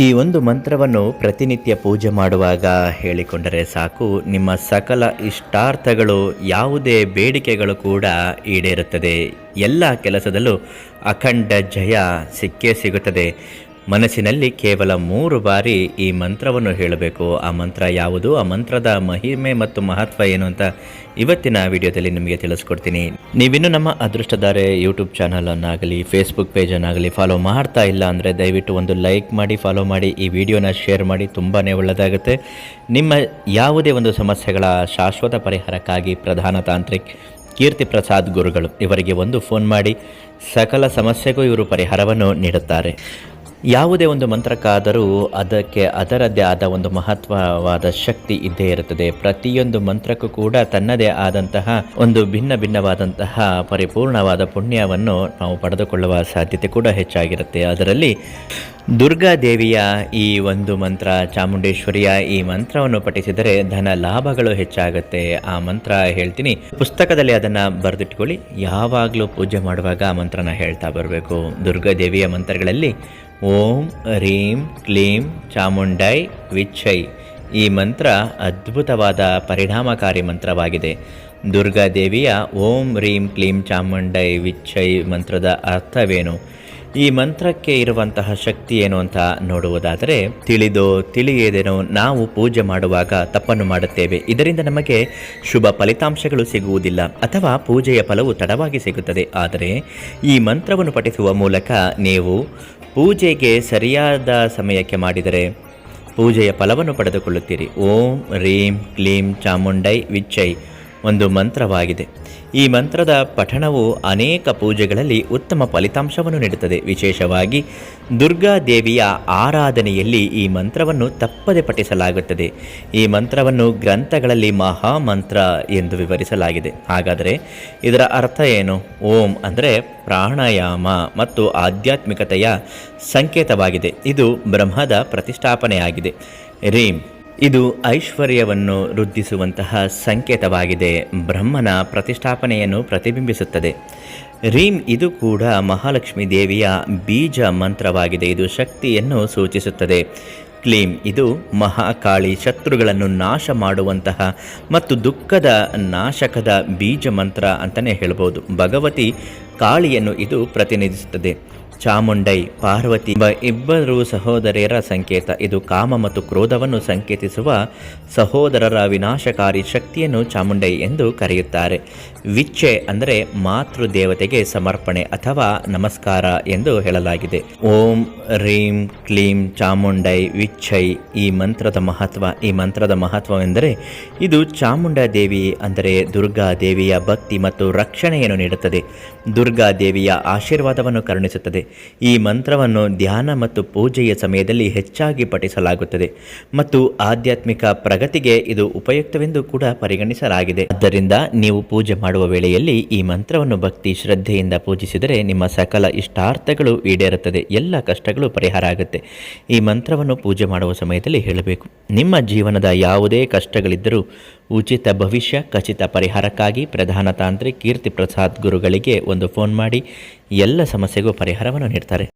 ಈ ಒಂದು ಮಂತ್ರವನ್ನು ಪ್ರತಿನಿತ್ಯ ಪೂಜೆ ಮಾಡುವಾಗ ಹೇಳಿಕೊಂಡರೆ ಸಾಕು. ನಿಮ್ಮ ಸಕಲ ಇಷ್ಟಾರ್ಥಗಳು ಯಾವುದೇ ಬೇಡಿಕೆಗಳು ಕೂಡ ಈಡೇರುತ್ತದೆ. ಎಲ್ಲ ಕೆಲಸದಲ್ಲೂ ಅಖಂಡ ಜಯ ಸಿಕ್ಕೇ ಸಿಗುತ್ತದೆ. ಮನಸ್ಸಿನಲ್ಲಿ ಕೇವಲ ಮೂರು ಬಾರಿ ಈ ಮಂತ್ರವನ್ನು ಹೇಳಬೇಕು. ಆ ಮಂತ್ರ ಯಾವುದು? ಆ ಮಂತ್ರದ ಮಹಿಮೆ ಮತ್ತು ಮಹತ್ವ ಏನು ಅಂತ ಇವತ್ತಿನ ವಿಡಿಯೋದಲ್ಲಿ ನಿಮಗೆ ತಿಳಿಸ್ಕೊಡ್ತೀನಿ. ನೀವಿನ್ನು ನಮ್ಮ ಅದೃಷ್ಟದಾರೆ ಯೂಟ್ಯೂಬ್ ಚಾನಲನ್ನಾಗಲಿ ಫೇಸ್ಬುಕ್ ಪೇಜನ್ನಾಗಲಿ ಫಾಲೋ ಮಾಡ್ತಾ ಇಲ್ಲ ಅಂದರೆ ದಯವಿಟ್ಟು ಒಂದು ಲೈಕ್ ಮಾಡಿ ಫಾಲೋ ಮಾಡಿ, ಈ ವಿಡಿಯೋನ ಶೇರ್ ಮಾಡಿ ತುಂಬಾ ಒಳ್ಳೆಯದಾಗುತ್ತೆ ನಿಮ್ಮ ಯಾವುದೇ ಒಂದು ಸಮಸ್ಯೆಗಳ ಶಾಶ್ವತ ಪರಿಹಾರಕ್ಕಾಗಿ ಪ್ರಧಾನ ತಾಂತ್ರಿಕ್ ಕೀರ್ತಿ ಪ್ರಸಾದ್ ಗುರುಗಳು ಇವರಿಗೆ ಒಂದು ಫೋನ್ ಮಾಡಿ, ಸಕಲ ಸಮಸ್ಯೆಗೂ ಇವರು ಪರಿಹಾರವನ್ನು ನೀಡುತ್ತಾರೆ. ಯಾವುದೇ ಒಂದು ಮಂತ್ರಕ್ಕಾದರೂ ಅದಕ್ಕೆ ಅದರದ್ದೇ ಆದ ಒಂದು ಮಹತ್ವವಾದ ಶಕ್ತಿ ಇದ್ದೇ ಇರುತ್ತದೆ. ಪ್ರತಿಯೊಂದು ಮಂತ್ರಕ್ಕೂ ಕೂಡ ತನ್ನದೇ ಆದಂತಹ ಒಂದು ಭಿನ್ನ ಭಿನ್ನವಾದಂತಹ ಪರಿಪೂರ್ಣವಾದ ಪುಣ್ಯವನ್ನು ನಾವು ಪಡೆದುಕೊಳ್ಳುವ ಸಾಧ್ಯತೆ ಕೂಡ ಹೆಚ್ಚಾಗಿರುತ್ತೆ. ಅದರಲ್ಲಿ ದುರ್ಗಾದೇವಿಯ ಈ ಒಂದು ಮಂತ್ರ, ಚಾಮುಂಡೇಶ್ವರಿಯ ಈ ಮಂತ್ರವನ್ನು ಪಠಿಸಿದರೆ ಧನ ಲಾಭಗಳು ಹೆಚ್ಚಾಗುತ್ತೆ. ಆ ಮಂತ್ರ ಹೇಳ್ತೀನಿ. ಪುಸ್ತಕದಲ್ಲಿ ಅದನ್ನು ಬರೆದಿಟ್ಕೊಳ್ಳಿ. ಯಾವಾಗಲೂ ಪೂಜೆ ಮಾಡುವಾಗ ಆ ಮಂತ್ರನ ಹೇಳ್ತಾ ಬರಬೇಕು. ದುರ್ಗಾದೇವಿಯ ಮಂತ್ರಗಳಲ್ಲಿ ಓಂ ರೀಂ ಕ್ಲೀಂ, ಚಾಮುಂಡೈ, ವಿಚ್ಛೈ. ಈ ಮಂತ್ರ ಅದ್ಭುತವಾದ ಪರಿಣಾಮಕಾರಿ ಮಂತ್ರವಾಗಿದೆ. ದುರ್ಗಾದೇವಿಯ ಓಂ ರೀಂ ಕ್ಲೀಂ, ಚಾಮುಂಡೈ, ವಿಚ್ಛೈ ಮಂತ್ರದ ಅರ್ಥವೇನು? ಈ ಮಂತ್ರಕ್ಕೆ ಇರುವಂತಹ ಶಕ್ತಿ ಏನು ಅಂತ ನೋಡುವುದಾದರೆ, ತಿಳಿದೋ ತಿಳಿಯದೇನೋ ನಾವು ಪೂಜೆ ಮಾಡುವಾಗ ತಪ್ಪನ್ನು ಮಾಡುತ್ತೇವೆ. ಇದರಿಂದ ನಮಗೆ ಶುಭ ಫಲಿತಾಂಶಗಳು ಸಿಗುವುದಿಲ್ಲ, ಅಥವಾ ಪೂಜೆಯ ಫಲವು ತಡವಾಗಿ ಸಿಗುತ್ತದೆ. ಆದರೆ, ಈ ಮಂತ್ರವನ್ನು ಪಠಿಸುವ ಮೂಲಕ ನೀವು ಪೂಜೆಗೆ ಸರಿಯಾದ ಸಮಯಕ್ಕೆ ಮಾಡಿದರೆ ಪೂಜೆಯ ಫಲವನ್ನು ಪಡೆದುಕೊಳ್ಳುತ್ತೀರಿ. ಓಂ ರೀಂ ಕ್ಲೀಂ ಚಾಮುಂಡೈ ವಿಚ್ಚೈ. ಒಂದು ಮಂತ್ರವಾಗಿದೆ. ಈ ಮಂತ್ರದ ಪಠಣವು ಅನೇಕ ಪೂಜೆಗಳಲ್ಲಿ ಉತ್ತಮ ಫಲಿತಾಂಶವನ್ನು ನೀಡುತ್ತದೆ. ವಿಶೇಷವಾಗಿ ದುರ್ಗಾ ದೇವಿಯ ಆರಾಧನೆಯಲ್ಲಿ ಈ ಮಂತ್ರವನ್ನು ತಪ್ಪದೆ ಪಠಿಸಲಾಗುತ್ತದೆ. ಈ ಮಂತ್ರವನ್ನು ಗ್ರಂಥಗಳಲ್ಲಿ ಮಹಾಮಂತ್ರ ಎಂದು ವಿವರಿಸಲಾಗಿದೆ. ಹಾಗಾದರೆ ಇದರ ಅರ್ಥ ಏನು? ಓಂ ಅಂದರೆ ಪ್ರಾಣಾಯಾಮ ಮತ್ತು ಆಧ್ಯಾತ್ಮಿಕತೆಯ ಸಂಕೇತವಾಗಿದೆ. ಇದು ಬ್ರಹ್ಮದ ಪ್ರತಿಷ್ಠಾಪನೆಯಾಗಿದೆ. ರೀಂ. ಇದು ಐಶ್ವರ್ಯವನ್ನು ವೃದ್ಧಿಸುವಂತಹ ಸಂಕೇತವಾಗಿದೆ. ಬ್ರಹ್ಮನ ಪ್ರತಿಷ್ಠಾಪನೆಯನ್ನು ಪ್ರತಿಬಿಂಬಿಸುತ್ತದೆ. ರೀಂ, ಇದು ಕೂಡ ಮಹಾಲಕ್ಷ್ಮೀ ದೇವಿಯ ಬೀಜ ಮಂತ್ರವಾಗಿದೆ. ಇದು ಶಕ್ತಿಯನ್ನು ಸೂಚಿಸುತ್ತದೆ. ಕ್ಲೀಂ, ಇದು ಮಹಾಕಾಳಿ ಶತ್ರುಗಳನ್ನು ನಾಶ ಮಾಡುವಂತಹ ಮತ್ತು ದುಃಖದ ನಾಶಕದ ಬೀಜ ಮಂತ್ರ ಅಂತಲೇ ಹೇಳ್ಬೋದು. ಭಗವತಿ ಕಾಳಿಯನ್ನು ಇದು ಪ್ರತಿನಿಧಿಸುತ್ತದೆ. ಚಾಮುಂಡೈ, ಪಾರ್ವತಿ ಎಂಬ ಇಬ್ಬರು ಸಹೋದರಿಯರ ಸಂಕೇತ. ಇದು ಕಾಮ ಮತ್ತು ಕ್ರೋಧವನ್ನು ಸಂಕೇತಿಸುವ ಸಹೋದರರ ವಿನಾಶಕಾರಿ ಶಕ್ತಿಯನ್ನು ಚಾಮುಂಡೈ ಎಂದು ಕರೆಯುತ್ತಾರೆ. ವಿಚ್ಛೆ ಅಂದರೆ ಮಾತೃ ದೇವತೆಗೆ ಸಮರ್ಪಣೆ ಅಥವಾ ನಮಸ್ಕಾರ ಎಂದು ಹೇಳಲಾಗಿದೆ. ಓಂ, ರೀಂ, ಕ್ಲೀಂ, ಚಾಮುಂಡೈ, ವಿಚ್ಛೈ ಈ ಮಂತ್ರದ ಮಹತ್ವ. ಈ ಮಂತ್ರದ ಮಹತ್ವವೆಂದರೆ ಇದು ಚಾಮುಂಡ ದೇವಿ ಅಂದರೆ ದುರ್ಗಾ ದೇವಿಯ ಭಕ್ತಿ ಮತ್ತು ರಕ್ಷಣೆಯನ್ನು ನೀಡುತ್ತದೆ. ದುರ್ಗಾ ದೇವಿಯ ಆಶೀರ್ವಾದವನ್ನು ಕರುಣಿಸುತ್ತದೆ. ಈ ಮಂತ್ರವನ್ನು ಧ್ಯಾನ ಮತ್ತು ಪೂಜೆಯ ಸಮಯದಲ್ಲಿ ಹೆಚ್ಚಾಗಿ ಪಠಿಸಲಾಗುತ್ತದೆ ಮತ್ತು ಆಧ್ಯಾತ್ಮಿಕ ಪ್ರಗತಿಗೆ ಇದು ಉಪಯುಕ್ತವೆಂದು ಕೂಡ ಪರಿಗಣಿಸಲಾಗಿದೆ. ಆದ್ದರಿಂದ ನೀವು ಪೂಜೆ ಮಾಡುವ ವೇಳೆಯಲ್ಲಿ ಈ ಮಂತ್ರವನ್ನು ಭಕ್ತಿ ಶ್ರದ್ಧೆಯಿಂದ ಪೂಜಿಸಿದರೆ ನಿಮ್ಮ ಸಕಲ ಇಷ್ಟಾರ್ಥಗಳು ಈಡೇರುತ್ತದೆ, ಎಲ್ಲ ಕಷ್ಟಗಳು ಪರಿಹಾರ ಆಗುತ್ತೆ. ಈ ಮಂತ್ರವನ್ನು ಪೂಜೆ ಮಾಡುವ ಸಮಯದಲ್ಲಿ ಹೇಳಬೇಕು, ನಿಮ್ಮ ಜೀವನದ ಯಾವುದೇ ಕಷ್ಟಗಳಿದ್ದರೂ ಉಚಿತ ಭವಿಷ್ಯ, ಖಚಿತ ಪರಿಹಾರಕ್ಕಾಗಿ ಪ್ರಧಾನ ತಾಂತ್ರಿಕ್ ಕೀರ್ತಿ ಪ್ರಸಾದ್ ಗುರುಗಳಿಗೆ ಒಂದು ಫೋನ್ ಮಾಡಿ ಎಲ್ಲ ಸಮಸ್ಯೆಗೂ ಪರಿಹಾರವನ್ನು ನೀಡ್ತಾರೆ.